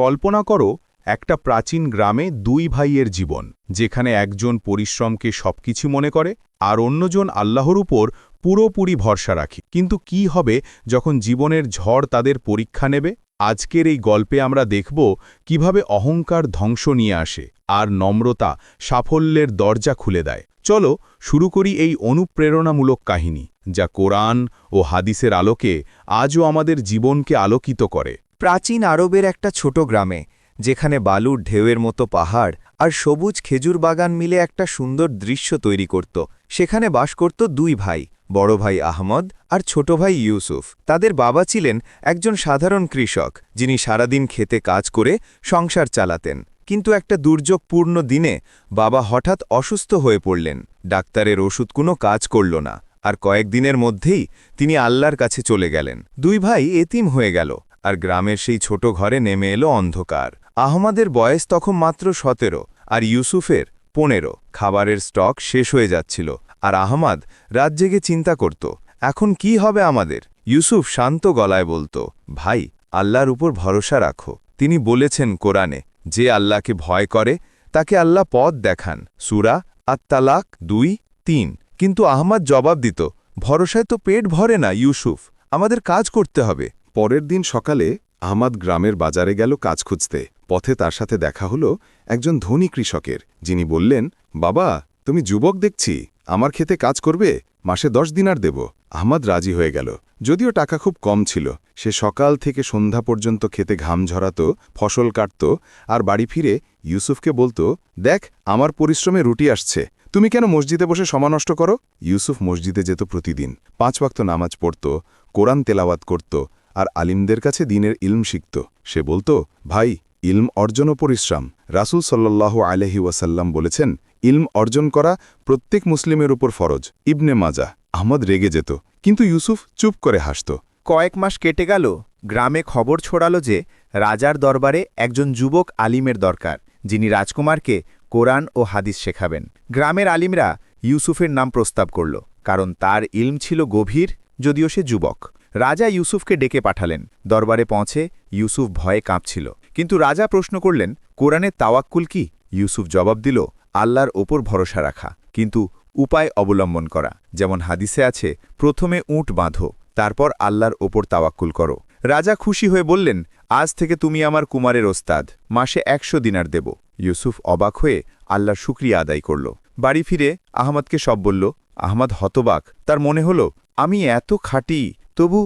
কল্পনা করো, একটা প্রাচীন গ্রামে দুই ভাইয়ের জীবন, যেখানে একজন পরিশ্রমকে সবকিছু মনে করে, আর অন্যজন আল্লাহর উপর পুরোপুরি ভরসা রাখে। কিন্তু কি হবে যখন জীবনের ঝড় তাদের পরীক্ষা নেবে? আজকের এই গল্পে আমরা দেখব কীভাবে অহংকার ধ্বংস নিয়ে আসে, আর নম্রতা সাফল্যের দরজা খুলে দেয়। চলো, শুরু করি এই অনুপ্রেরণামূলক কাহিনী, যা কোরআন ও হাদিসের আলোকে আজও আমাদের জীবনকে আলোকিত করে। প্রাচীন আরবের একটা ছোট গ্রামে, যেখানে বালুর ঢেউয়ের মতো পাহাড় আর সবুজ খেজুর বাগান মিলে একটা সুন্দর দৃশ্য তৈরি করত। সেখানে বাস করত দুই ভাই, বড় ভাই আহমদ আর ছোট ভাই ইউসুফ। তাদের বাবা ছিলেন একজন সাধারণ কৃষক, যিনি সারাদিন খেতে কাজ করে সংসার চালাতেন। কিন্তু একটা দুর্যোগপূর্ণ দিনে বাবা হঠাৎ অসুস্থ হয়ে পড়লেন। ডাক্তারের ওষুধ কোনো কাজ করল না। আর কয়েকদিনের মধ্যেই তিনি আল্লাহর কাছে চলে গেলেন। দুই ভাই এতিম হয়ে গেল। আর গ্রামের সেই ছোট ঘরে নেমে এলো অন্ধকার। আহমদের বয়স তখন মাত্র সতেরো আর ইউসুফের পনেরো। খাবারের স্টক শেষ হয়ে যাচ্ছিল আর আহমাদ রাত জেগে চিন্তা করত, এখন কি হবে আমাদের? ইউসুফ শান্ত গলায় বলতো, ভাই, আল্লাহর উপর ভরসা রাখো। তিনি বলেছেন কোরআনে, যে আল্লাহকে ভয় করে, তাকে আল্লাহ পথ দেখান। সুরা আত্মালাক দুই, তিন। কিন্তু আহমাদ জবাব দিত, ভরসায় তো পেট ভরে না, ইউসুফ। আমাদের কাজ করতে হবে। পরের দিন সকালে আহমাদ গ্রামের বাজারে গেল কাজ খুঁজতে। পথে তার সাথে দেখা হলো একজন ধনী কৃষকের। যিনি বললেন, বাবা, তুমি যুবক দেখছি, আমার খেতে কাজ করবে, মাসে দশ দিনার দেব। আহমদ রাজি হয়ে গেল। যদিও টাকা খুব কম ছিল, সে সকাল থেকে সন্ধ্যা পর্যন্ত খেতে ঘাম ঝরাত, ফসল কাটত আর বাড়ি ফিরে ইউসুফকে বলতো, দেখ, আমার পরিশ্রমে রুটি আসছে, তুমি কেন মসজিদে বসে সময় নষ্ট করো? ইউসুফ মসজিদে যেত প্রতিদিন। পাঁচ ওয়াক্ত নামাজ পড়ত, কোরআন তেলাওয়াত করত আর আলিমদের কাছে দিনের ইলম শিখত। সে বলতো, ভাই, ইলম অর্জন ও পরিশ্রম। রাসুল সাল্লাহ আলহি ওয়াসাল্লাম বলেছেন, ইলম অর্জন করা প্রত্যেক মুসলিমের উপর ফরজ। ইবনে মাজা আহমদ রেগে যেত, কিন্তু ইউসুফ চুপ করে হাসত। কয়েক মাস কেটে গেল, গ্রামে খবর ছড়ালো যে রাজার দরবারে একজন যুবক আলিমের দরকার, যিনি রাজকুমারকে কোরআন ও হাদিস শেখাবেন। গ্রামের আলিমরা ইউসুফের নাম প্রস্তাব করল, কারণ তার ইলম ছিল গভীর, যদিও সে যুবক। রাজা ইউসুফকে ডেকে পাঠালেন। দরবারে পৌঁছে ইউসুফ ভয়ে কাঁপছিল। কিন্তু রাজা প্রশ্ন করলেন কোরআনের তাওয়াক্কুল কি? ইউসুফ জবাব দিল, আল্লাহর ওপর ভরসা রাখা, কিন্তু উপায় অবলম্বন করা। যেমন হাদিসে আছে, প্রথমে উঁট বাঁধো, তারপর আল্লাহর ওপর তাওয়াক্কুল করো। রাজা খুশি হয়ে বললেন, আজ থেকে তুমি আমার কুমারের ওস্তাদ, মাসে একশো দিনার দেব। ইউসুফ অবাক হয়ে আল্লাহর শুক্রিয়া আদায় করল। বাড়ি ফিরে আহমদকে সব বলল, আহমদ হতবাক। তার মনে হল, আমি এত খাটি তবু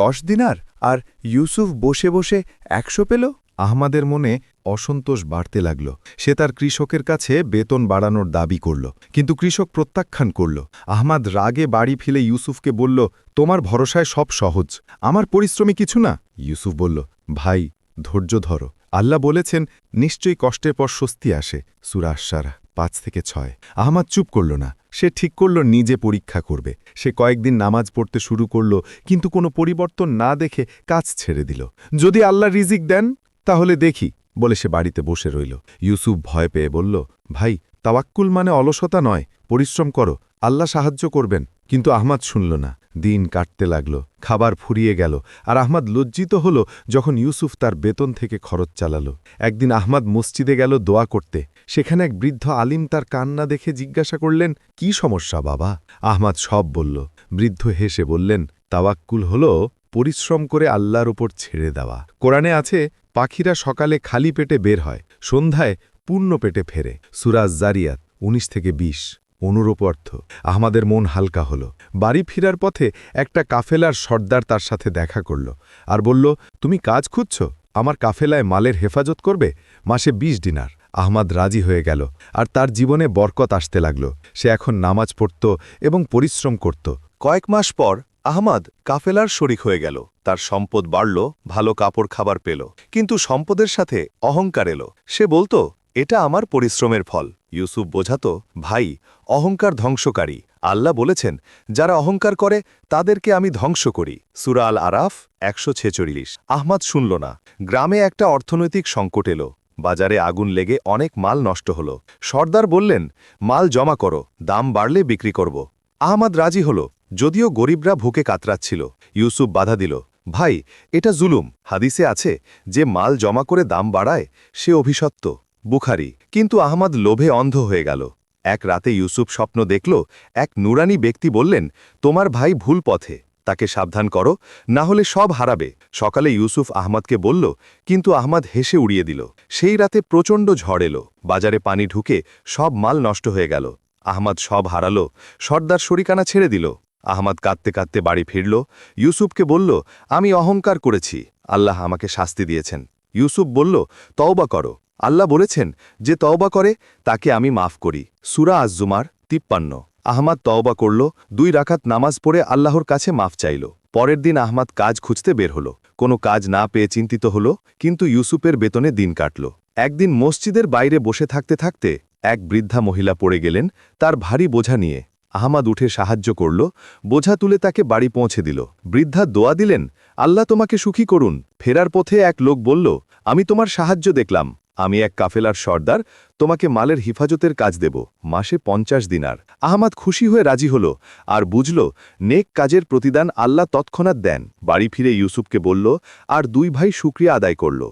দশ দিনার আর ইউসুফ বসে বসে একশো পেল? আহমাদের মনে অসন্তোষ বাড়তে লাগল। সে তার কৃষকের কাছে বেতন বাড়ানোর দাবি করল, কিন্তু কৃষক প্রত্যাখ্যান করল। আহমাদ রাগে বাড়ি ফিলে ইউসুফকে বলল, তোমার ভরসায় সব সহজ, আমার পরিশ্রমী কিছু না? ইউসুফ বলল, ভাই, ধৈর্য ধরো। আল্লাহ বলেছেন, নিশ্চয়ই কষ্টের পর স্বস্তি আসে। সুরাশারা পাঁচ থেকে ছয়। আহমাদ চুপ করল না। সে ঠিক করল, নিজে পরীক্ষা করবে। সে কয়েকদিন নামাজ পড়তে শুরু করল, কিন্তু কোনো পরিবর্তন না দেখে কাজ ছেড়ে দিল। যদি আল্লাহ রিজিক দেন, তাহলে দেখি, বলে সে বাড়িতে বসে রইল। ইউসুফ ভয় পেয়ে বলল, ভাই, তাওয়াক্কুল মানে অলসতা নয়, পরিশ্রম করো, আল্লাহ সাহায্য করবেন। কিন্তু আহমাদ শুনল না। দিন কাটতে লাগল, খাবার ফুরিয়ে গেল, আর আহমাদ লজ্জিত হল যখন ইউসুফ তার বেতন থেকে খরচ চালাল। একদিন আহমাদ মসজিদে গেল দোয়া করতে। সেখানে এক বৃদ্ধ আলিম তার কান্না দেখে জিজ্ঞাসা করলেন, কি সমস্যা বাবা? আহমাদ সব বলল। বৃদ্ধ হেসে বললেন, তাওয়াক্কুল হল পরিশ্রম করে আল্লাহর ওপর ছেড়ে দেওয়া। কোরআনে আছে, পাখিরা সকালে খালি পেটে বের হয়, সন্ধ্যায় পূর্ণ পেটে ফেরে। সুরাজ জারিয়াত ১৯ থেকে ২০ অনুরূপ অর্থ। আহমাদের মন হালকা হল। বাড়ি ফিরার পথে একটা কাফেলার সর্দার তার সাথে দেখা করল আর বলল, তুমি কাজ খুঁজছ? আমার কাফেলায় মালের হেফাজত করবে? মাসে ২০ ডিনার আহমাদ রাজি হয়ে গেল আর তার জীবনে বরকত আসতে লাগল। সে এখন নামাজ পড়ত এবং পরিশ্রম করত। কয়েক মাস পর আহমাদ কাফেলার শরিক হয়ে গেল। তার সম্পদ বাড়ল, ভালো কাপড় খাবার পেল। কিন্তু সম্পদের সাথে অহংকার এলো। সে বলতো এটা আমার পরিশ্রমের ফল। ইউসুফ বোঝাত, ভাই, অহংকার ধ্বংসকারী। আল্লাহ বলেছেন, যারা অহংকার করে, তাদেরকে আমি ধ্বংস করি। সুরা আল আরাফ একশো ছেচল্লিশ। আহমাদ শুনল না। গ্রামে একটা অর্থনৈতিক সংকট এলো। বাজারে আগুন লেগে অনেক মাল নষ্ট হল। সর্দার বললেন, মাল জমা করো, দাম বাড়লে বিক্রি করব। আহমাদ রাজি হল, যদিও গরিবরা ভুকে কাতরাচ্ছিল। ইউসুফ বাধা দিল, ভাই, এটা জুলুম। হাদিসে আছে, যে মাল জমা করে দাম বাড়ায়, সে অভিশপ্ত। বুখারি। কিন্তু আহমদ লোভে অন্ধ হয়ে গেল। এক রাতে ইউসুফ স্বপ্ন দেখল, এক নুরানি ব্যক্তি বললেন, তোমার ভাই ভুল পথে। তাকে সাবধান করো, না হলে সব হারাবে। সকালে ইউসুফ আহমদকে বলল, কিন্তু আহমদ হেসে উড়িয়ে দিল। সেই রাতে প্রচণ্ড ঝড় এলো। বাজারে পানি ঢুকে সব মাল নষ্ট হয়ে গেল। আহমদ সব হারালো, সর্দার শরিকানা ছেড়ে দিল। আহমদ কাঁদতে কাঁদতে বাড়ি ফিরল। ইউসুফকে বলল, আমি অহংকার করেছি। আল্লাহ আমাকে শাস্তি দিয়েছেন। ইউসুফ বলল, তওবা করো। আল্লাহ বলেছেন যে তওবা করে, তাকে আমি মাফ করি। সুরা আজজুমার তিপ্পান্ন। আহমাদ তওবা করল, দুই রাখাত নামাজ পড়ে আল্লাহর কাছে মাফ চাইল। পরের দিন আহমাদ কাজ খুঁজতে বের হল। কোনো কাজ না পেয়ে চিন্তিত হল, কিন্তু ইউসুফের বেতনে দিন কাটল। একদিন মসজিদের বাইরে বসে থাকতে থাকতে এক বৃদ্ধা মহিলা পড়ে গেলেন, তার ভারী বোঝা নিয়ে। আহমাদ উঠে সাহায্য করল, বোঝা তুলে তাকে বাড়ি পৌঁছে দিল। বৃদ্ধা দোয়া দিলেন, আল্লাহ তোমাকে সুখী করুন। ফেরার পথে এক লোক বলল, আমি তোমার সাহায্য দেখলাম। আমি এক কাফেলার সর্দার, তোমাকে মালের হিফাজতের কাজ দেব, মাসে পঞ্চাশ দিনার। আহমাদ খুশি হয়ে রাজি হল, আর বুঝল, নেক কাজের প্রতিদান আল্লাহ তৎক্ষণাৎ দেন। বাড়ি ফিরে ইউসুফকে বলল, আর দুই ভাই শুক্রিয়া আদায় করল।